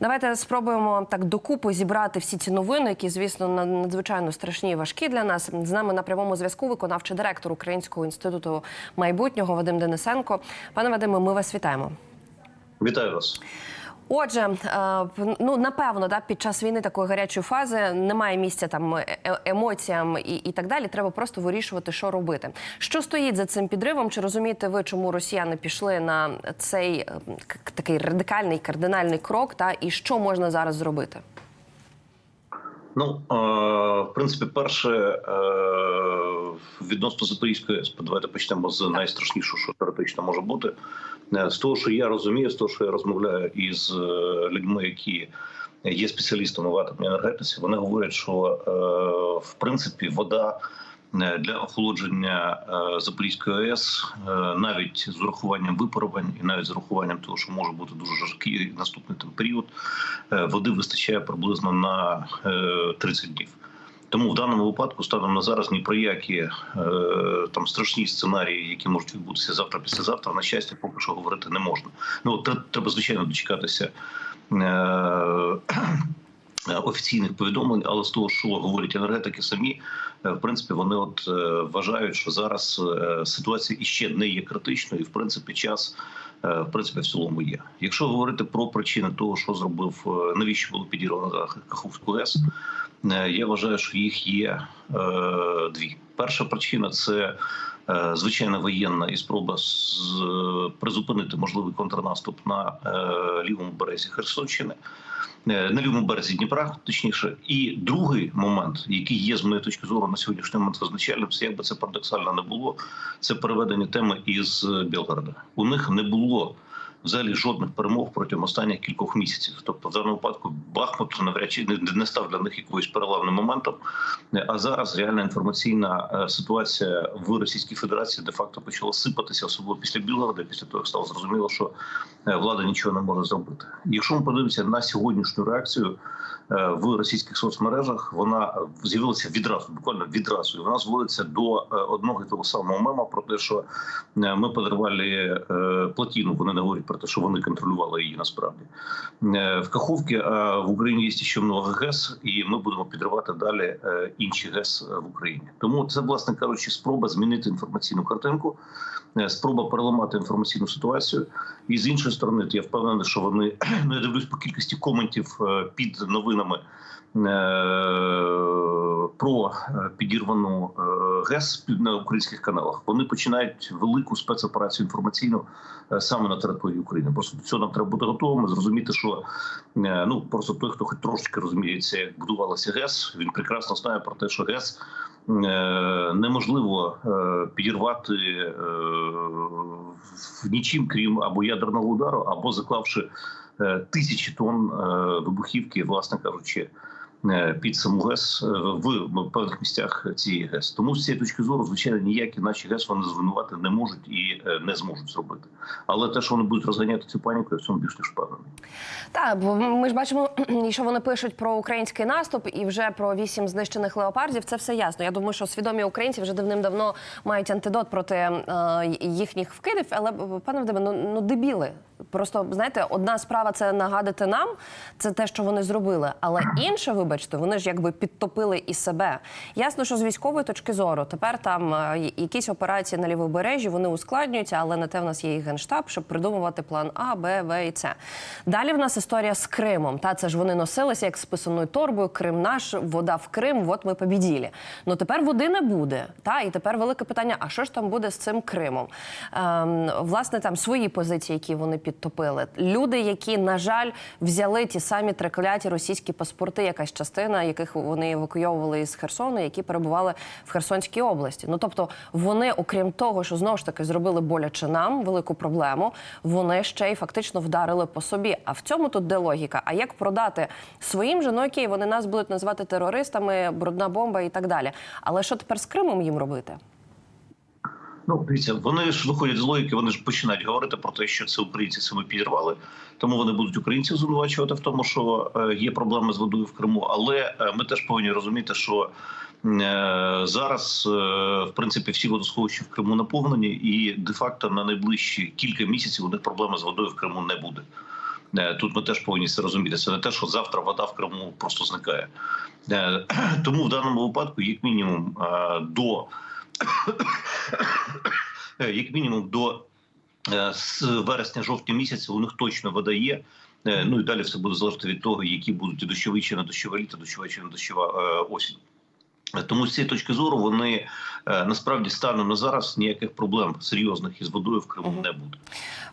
Давайте спробуємо так докупи зібрати всі ці новини, які, звісно, на- надзвичайно страшні і важкі для нас. З нами на прямому зв'язку виконавчий директор Українського інституту майбутнього Вадим Денисенко. Пане Вадиме, ми вас вітаємо. Вітаю вас. Отже, е, ну напевно, да, під час війни такої гарячої фази немає місця там е- е- емоціям і, і так далі. Треба просто вирішувати, що робити. Що стоїть за цим підривом? Чи розумієте ви, чому росіяни пішли на цей такий радикальний кардинальний крок? Та і що можна зараз зробити? Ну в принципі, перше е, відносно Запорізької СП, давайте почнемо з найстрашнішого, що теоретично може бути. Е, З того, що я розумію, з того, що я розмовляю із е, людьми, які є спеціалістами в атомній енергетиці, вони говорять, що в принципі вода. Е, Для охолодження е, Запорізької АЕС е, навіть з урахуванням випарувань і навіть з урахуванням того, що може бути дуже жаркий наступний там період, води вистачає приблизно на е, 30 днів. Тому в даному випадку станом на зараз ні про які там страшні сценарії, які можуть відбутися завтра, післязавтра, на щастя, поки що говорити не можна. Ну от треба звичайно дочекатися. Е, Офіційних повідомлень, але з того, що говорять енергетики самі, е, в принципі, вони от е, вважають, що зараз ситуація іще не є критичною, і в принципі час в принципі в цілому є. Якщо говорити про причини того, що зробив, навіщо було підірвано Каховську ГЕС, я вважаю, що їх є дві. Перша причина це звичайна воєнна і спроба з, призупинити можливий контрнаступ на е, лівому березі Херсонщини. Е, На лівому березі Дніпра, точніше, і другий момент, який є з моєї точки зору на сьогоднішній момент визначальним, це як би це парадоксально не було, це переведення теми із Білгорода. У них не було взагалі жодних перемог протягом останніх кількох місяців. Тобто, в даному випадку Бахмут навряд чи не, став для них якоюсь переламним моментом. А зараз реальна інформаційна е, ситуація в Російській Федерації де факто почала сипатися, особливо після Білгорода, після того як стало зрозуміло, що е, влада нічого не може зробити. Якщо ми подивимося на сьогоднішню реакцію е, в російських соцмережах, вона з'явилася відразу, буквально відразу. І вона зводиться до одного і того самого мема про те, що ми подарували плотину. Вони не говорять про те, що вони контролювали її насправді Е, в Каховці. В Україні є ще много ГЕС, і ми будемо підривати далі е, інші ГЕС в Україні. Тому це, власне кажучи, спроба змінити інформаційну картинку, е, спроба переламати інформаційну ситуацію. І з іншої сторони, я впевнений, що вони ну я дивлюсь по кількості коментів е, під новинами е, про е, підірвану е, ГЕС на українських каналах. Вони починають велику спецоперацію інформаційну е, саме на території України. Просто до цього нам треба бути готовими, зрозуміти, що е, ну просто той, хто хоч трошки розуміється, як будувалася ГЕС, він прекрасно знає про те, що ГЕС. е, Неможливо е, підірвати нічим, крім або ядерного удару, або заклавши тисячі тонн вибухівки, власне кажучи, під саму ГЕС е, в певних місцях цієї ГЕС. Тому з цієї точки зору, звичайно, ніякі наші ГЕС вони звинувати не можуть і е, не зможуть зробити. Але те, що вони будуть розганяти цю паніку, я в цьому більш ніж впевнений. Так, бо ми ж бачимо, що вони пишуть про український наступ і вже про вісім знищених леопардів. Це все ясно. Я думаю, що свідомі українці вже давним-давно мають антидот проти е, їхніх вкидів. Але пане Вадиме, ну, ну дебіли. Просто знаєте, одна справа це нагадати нам, це те, що вони зробили. Але інше, вибачте, вони ж якби підтопили і себе. Ясно, що з військової точки зору тепер там е, якісь операції на лівобережжі вони ускладнюються, але на те в нас є і генштаб, щоб придумувати план А, Б, В і С. Далі в нас історія з Кримом. Та це ж вони носилися як з писаною торбою. Крим наш, вода в Крим. От ми побіділі. Ну тепер води не буде. Та і тепер велике питання: а що ж там буде з цим Кримом? Ем, власне, там свої позиції, які вони підтопили. Люди, які на жаль взяли ті самі трикляті російські паспорти, якась частина яких вони евакуйовували із Херсону, які перебували в Херсонській області. Ну тобто, вони, окрім того, що знову ж таки зробили боляче нам велику проблему, вони ще й фактично вдарили по собі. А в цьому тут де логіка? А як продати своїм же? Ну окей, вони нас будуть називати терористами, брудна бомба і так далі. Але що тепер з Кримом їм робити? Ну, дивіться, вони ж виходять з логіки, вони ж починають говорити про те, що це українці себе підірвали, тому вони будуть українців звинувачувати в тому, що е, є проблеми з водою в Криму. Але е, ми теж повинні розуміти, що е, зараз, в принципі, всі водосховища в Криму наповнені, і де-факто на найближчі кілька місяців у них проблеми з водою в Криму не буде. Тут ми теж повинні це розуміти. Це не те, що завтра вода в Криму просто зникає. Тому в даному випадку, як мінімум, до як мінімум до е, з вересня-жовтня місяця у них точно вода є. Е, Ну і далі все буде залежати від того, які будуть дощовичі на дощова чи не дощова е, осінь. Тому з цієї точки зору вони е, насправді станом на зараз ніяких проблем серйозних із водою в Криму не буде.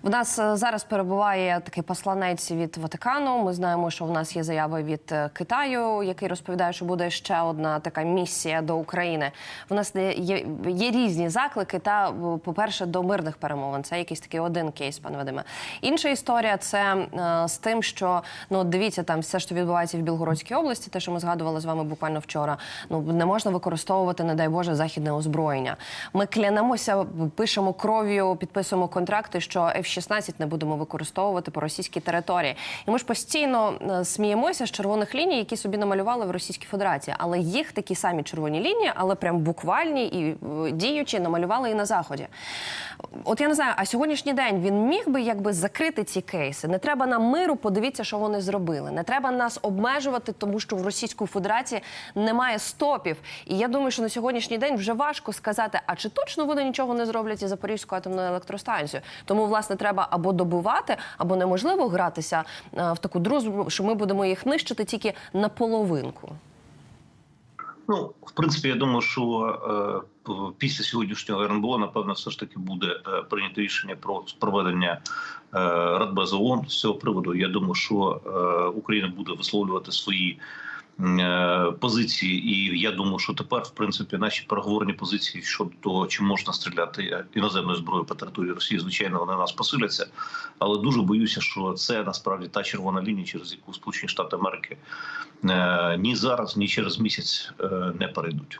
В нас е, зараз перебуває такий посланець від Ватикану. Ми знаємо, що в нас є заяви від е, Китаю, який розповідає, що буде ще одна така місія до України. В нас є, є різні заклики. Та по-перше, до мирних перемовин. Це якийсь такий один кейс, пане Вадиме. Інша історія це з тим, що ну дивіться, там все, що відбувається в Білгородській області, те, що ми згадували з вами буквально вчора. Ну не можна використовувати, не дай Боже, західне озброєння. Ми клянемося, пишемо кров'ю, підписуємо контракти, що F-16 не будемо використовувати по російській території. І ми ж постійно е, сміємося з червоних ліній, які собі намалювали в Російській Федерації. Але їх такі самі червоні лінії, але прям буквальні і е, діючі намалювали і на заході. От я не знаю, а сьогоднішній день він міг би якби закрити ці кейси. Не треба нам миру, подивіться, що вони зробили. Не треба нас обмежувати, тому що в Російській Федерації немає стопів. І я думаю, що на сьогоднішній день вже важко сказати, а чи точно вони нічого не зроблять із Запорізькою атомною електростанцією. Тому, власне, треба або добувати, або неможливо гратися е, в таку дружбу, що ми будемо їх нищити тільки наполовинку. Ну, в принципі, я думаю, що е, після сьогоднішнього РНБО, напевно, все ж таки буде е, прийнято рішення про проведення е, Радбезу ООН з цього приводу. Я думаю, що е, Україна буде висловлювати свої позиції, і я думаю, що тепер, в принципі, наші переговорні позиції щодо того, чи можна стріляти е, іноземною зброєю по території Росії, звичайно, вони нас посиляться. Але дуже боюся, що це насправді та червона лінія, через яку Сполучені Штати Америки е, ні зараз, ні через місяць е, не перейдуть.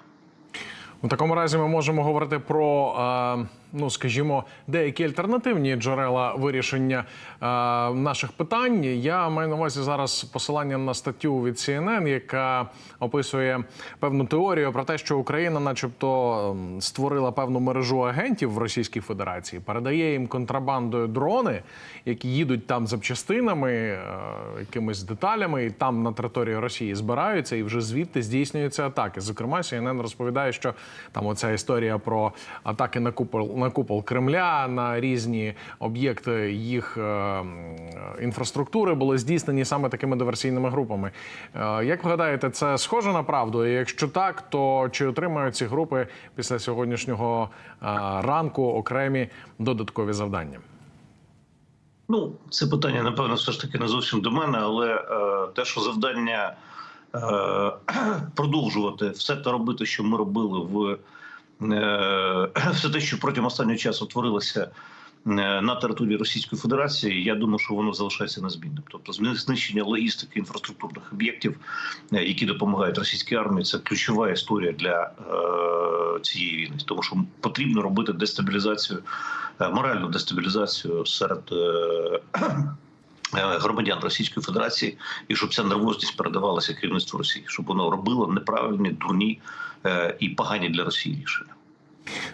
У такому разі ми можемо говорити про, е, ну скажімо, деякі альтернативні джерела вирішення е, наших питань. Я маю на увазі зараз посилання на статтю від CNN, яка описує певну теорію про те, що Україна, начебто, створила певну мережу агентів в Російській Федерації, передає їм контрабандою дрони, які їдуть там запчастинами, е, якимись деталями, і там на території Росії збираються, і вже звідти здійснюються атаки. Зокрема, CNN розповідає, що там оця історія про атаки на купол на купол Кремля на різні об'єкти їх е, інфраструктури були здійснені саме такими диверсійними групами. Е, як ви гадаєте, це схоже на правду? І якщо так, то чи отримають ці групи після сьогоднішнього е, ранку окремі додаткові завдання? Ну, це питання, напевно, все ж таки не зовсім до мене, але е, те, що завдання е, продовжувати все те робити, що ми робили в все те, що протягом останнього часу творилося е, на території Російської Федерації, я думаю, що воно залишається незмінним. Тобто, знищення логістики інфраструктурних об'єктів, е, які допомагають російській армії, це ключова історія для е, цієї війни, тому що потрібно робити дестабілізацію, е, моральну дестабілізацію серед. е, е, Громадян Російської Федерації, і щоб ця нервозність передавалася керівництву Росії, щоб воно робило неправильні, дурні е, і погані для Росії рішення.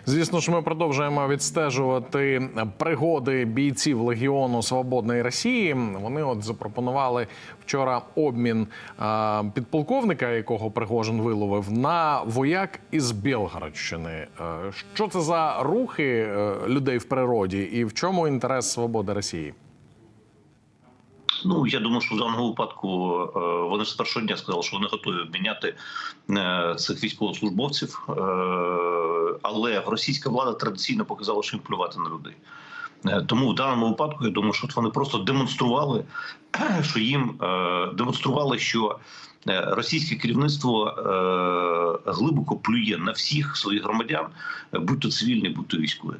Звісно ж, ми продовжуємо відстежувати пригоди бійців Легіону Свободної Росії. Вони от запропонували вчора обмін е, підполковника, якого Пригожин виловив, на вояк із Білгородщини. Е, Що це за рухи е, людей в природі, і в чому інтерес свободи Росії? Ну я думаю, що в даному випадку е, вони з першого дня сказали, що вони готові обміняти е, цих військовослужбовців, е, але російська влада традиційно показала, що їм плювати на людей. Тому в даному випадку я думаю, що вони просто демонстрували, що їм демонстрували, що російське керівництво глибоко плює на всіх своїх громадян, будь то цивільні, будь то військові.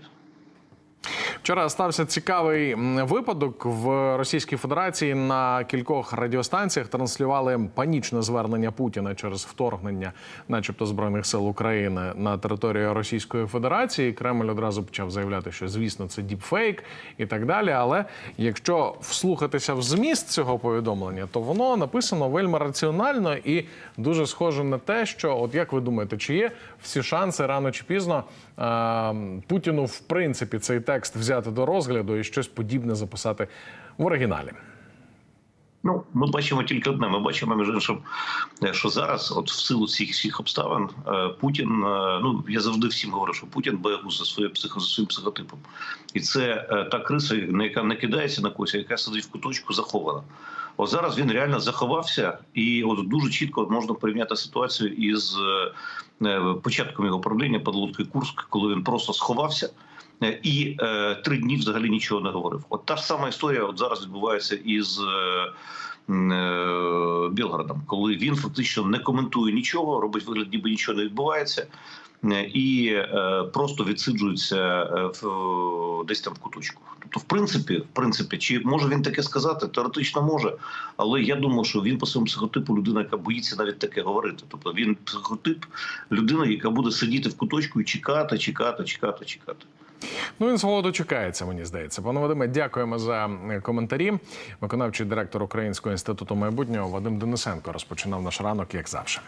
Вчора стався цікавий випадок в Російській Федерації. На кількох радіостанціях транслювали панічне звернення Путіна через вторгнення, начебто збройних сил України на територію Російської Федерації. Кремль одразу почав заявляти, що звісно це діпфейк і так далі. Але якщо вслухатися в зміст цього повідомлення, то воно написано вельми раціонально і дуже схоже на те, що от як ви думаєте, чи є всі шанси рано чи пізно е, Путіну в принципі цей текст взяти до розгляду і щось подібне записати в оригіналі? Ну, ми бачимо тільки одне. Ми бачимо між іншим, що зараз, от в силу цих всіх обставин, е, Путін. е, Ну я завжди всім говорю, що Путін боягуз за своє психо за своїм психотипом, і це е, та криса, яка не кидається на когось, яка сидить в куточку, захована. От зараз він реально заховався, і от дуже чітко можна порівняти ситуацію із е, е, початком його правління під Луцький Курськ, коли він просто сховався. Е, І е, три дні взагалі нічого не говорив. От та ж сама історія от зараз відбувається із е, е, Білгородом, коли він фактично не коментує нічого, робить вигляд, ніби нічого не відбувається, і е, просто відсиджується е, в, десь там в куточку. Тобто, в принципі, в принципі, чи може він таке сказати? Теоретично може, але я думаю, що він по своєму психотипу людина, яка боїться навіть таке говорити. Тобто він психотип людина, яка буде сидіти в куточку і чекати, чекати, чекати, чекати. Ну, він свого дочекається, мені здається. Пане Вадиме, дякуємо за е, коментарі. Виконавчий директор Українського інституту майбутнього Вадим Денисенко розпочинав наш ранок, як завжди.